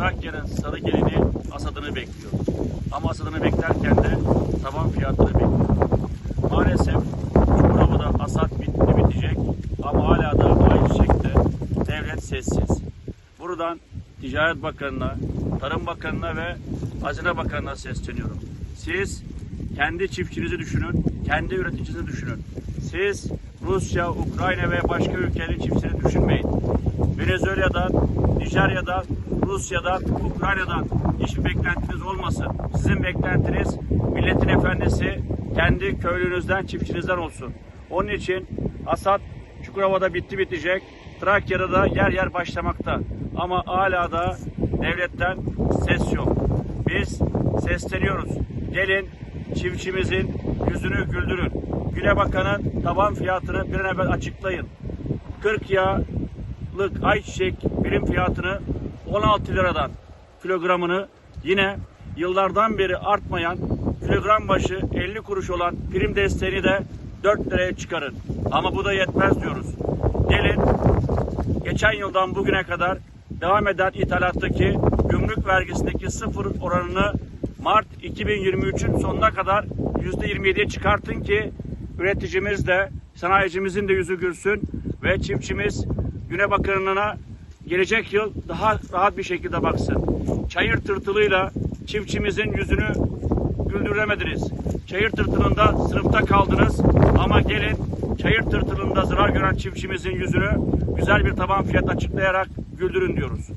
Trakya'nın sarı gelini asadını bekliyor. Ama asadını beklerken de taban fiyatları bekliyor. Maalesef Çukurova'da asat bitti bitecek ama hala da ayçiçekte devlet sessiz. Buradan Ticaret Bakanı'na, Tarım Bakanı'na ve Hazine Bakanı'na sesleniyorum. Siz kendi çiftçinizi düşünün, kendi üreticinizi düşünün. Siz Rusya, Ukrayna ve başka ülkelerin çiftçilerini düşünmeyin. Venezuela'dan, Nijerya'dan, Rusya'dan, Ukrayna'dan hiçbir beklentiniz olmasın. Sizin beklentiniz milletin efendisi kendi köylünüzden, çiftçinizden olsun. Onun için Asat Çukurova'da bitti bitecek. Trakya'da da yer yer başlamakta. Ama hala da devletten ses yok. Biz sesleniyoruz. Gelin çiftçimizin yüzünü güldürün. Güne Bakan'ın taban fiyatını bir an evvel açıklayın. 40 yağlık ayçiçek birim fiyatını 16 liradan kilogramını yine yıllardan beri artmayan kilogram başı 50 kuruş olan prim desteğini de 4 liraya çıkarın. Ama bu da yetmez diyoruz. Gelin geçen yıldan bugüne kadar devam eden ithalattaki gümrük vergisindeki sıfır oranını Mart 2023'ün sonuna kadar %27'ye çıkartın ki üreticimiz de sanayicimizin de yüzü gülsün ve çiftçimiz Güne Bakanlığı'na gelecek yıl daha rahat bir şekilde baksın. Çayır tırtılıyla çiftçimizin yüzünü güldüremediniz. Çayır tırtılında sınıfta kaldınız ama gelin çayır tırtılında zarar gören çiftçimizin yüzünü güzel bir taban fiyat açıklayarak güldürün diyoruz.